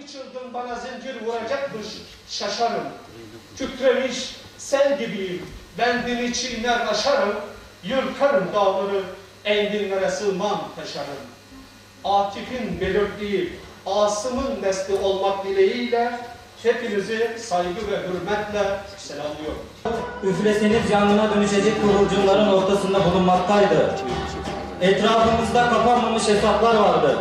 Çılgın bana zincir vuracakmış şaşarım. Tükremiş sel gibiyim. Bendini çiğner aşarım. Yırtarım dağları. Enginlere sığmam taşarım. Akif'in belirttiği Asım'ın nesli olmak dileğiyle hepinizi saygı ve hürmetle selamlıyorum. Üfleseniz yangına dönüşecek kıvılcımların ortasında bulunmaktaydı. Etrafımızda kapanmamış hesaplar vardı.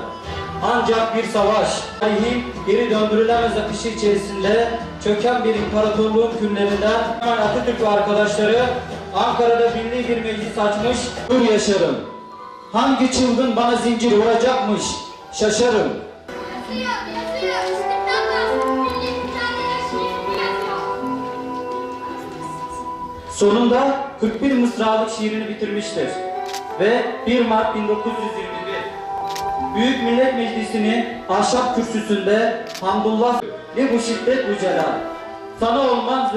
Ancak bir savaş, tarihin geri döndürülemez akışı içerisinde çöken bir imparatorluğun küllerinden hemen Atatürk ve arkadaşları Ankara'da milli bir meclis açmış, dur yaşarım. Hangi çılgın bana zincir vuracakmış, şaşarım. Sonunda 41 mısralık şiirini bitirmiştir. Ve 1 Mart 1921 Büyük Millet Meclisi'nin ahşap kürsüsünde Hamdullah ve bu şiddet bu celal. Sana olmaz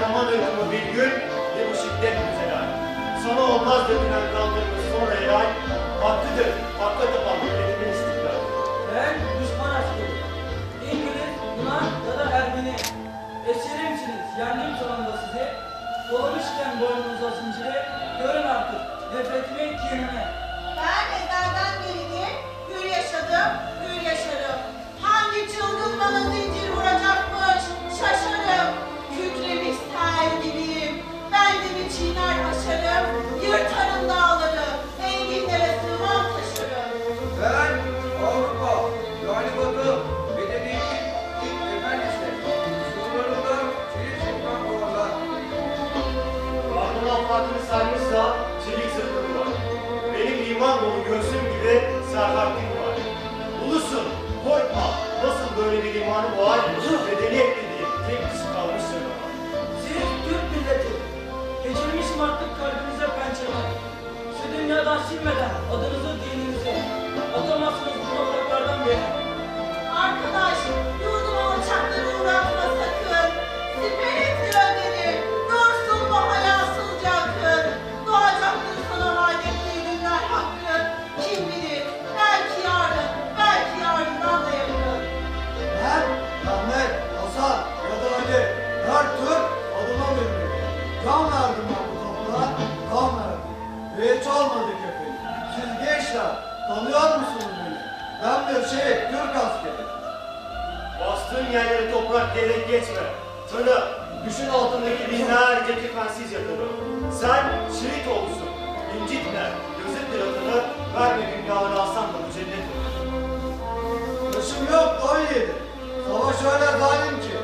Kahraman ırkımı bir gün, bir bu şiddet müzeler. Sana olmaz dökülen kaldırımız sonra helal. Hakkıdır, hakka tapan milletimin istiklal. Ben düşman askeri. İngiliz, Yunan ya da Ermeni. Esirimsiniz, yendim sonunda sizi. Dolamışken boynunuza zinciri, görün artık nefretimin kinini. Karnına farkını sarmışsa çelik zırhları var. Benim iman dolu göğsüm gibi serhakim var. Ulusun, korkma. Nasıl böyle bir imanı var? Medeniyet dediğim tek kişi kalmış canım. Siz Türk milleti. Geçirmişim artık kalbinize pençeler. Şu dünyadan silmeden adınızı Ve hiç olmadı köpeğim. Siz gençler tanıyor musunuz beni? Ben bir şey, Türk askeri. Bastığın yerlere toprak gerek geçme. Tanı, düşün altındaki binlerce kefensiz yatarı. Sen şehit olsun, incitme, gözettir adını, verme dünyaları alsan da bu cennet olur. Yaşım yok 17. Savaş öyle zalim ki.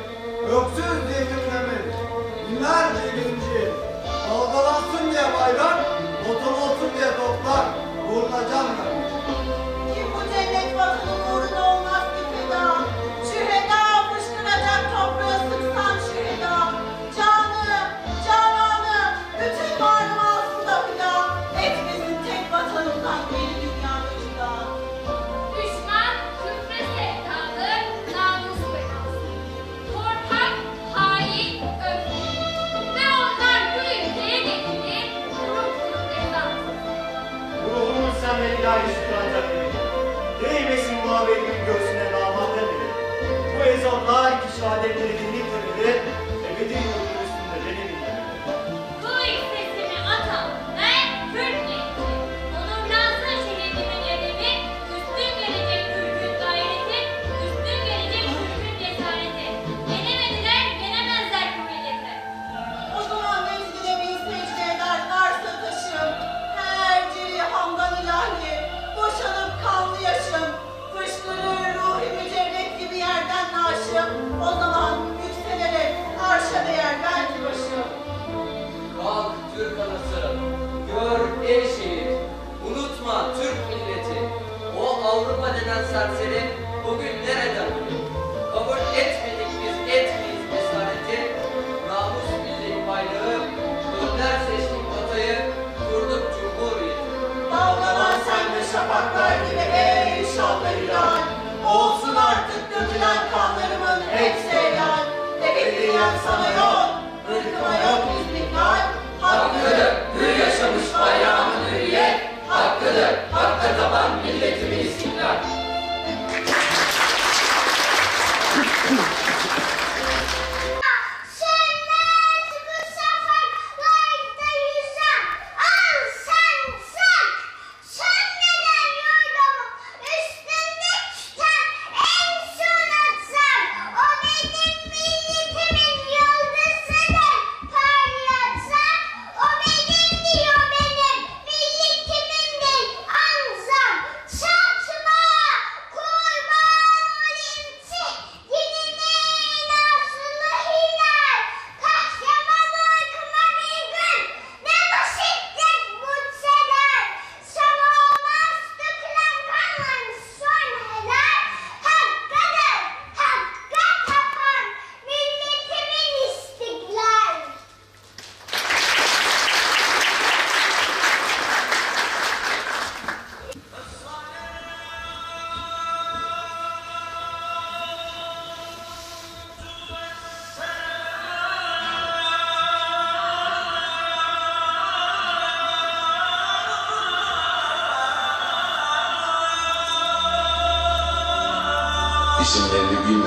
撮影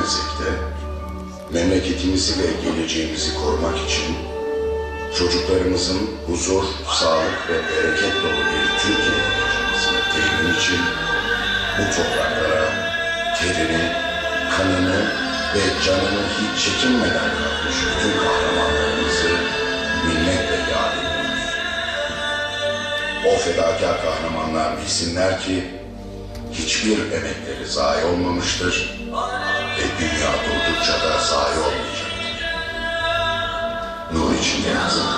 vermesek de memleketimizi ve geleceğimizi korumak için çocuklarımızın huzur, sağlık ve bereket dolu bir Türkiye yaşamasını temin için bu topraklara terini, kanını ve canını hiç çekinmeden yapmış bütün kahramanlarımızı minnetle yad ediyoruz. O fedakar kahramanlar bilsinler ki hiçbir emekleri zayi olmamıştır dünya durdukça da zayi olmayacak. Nur içinde yazılır.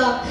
자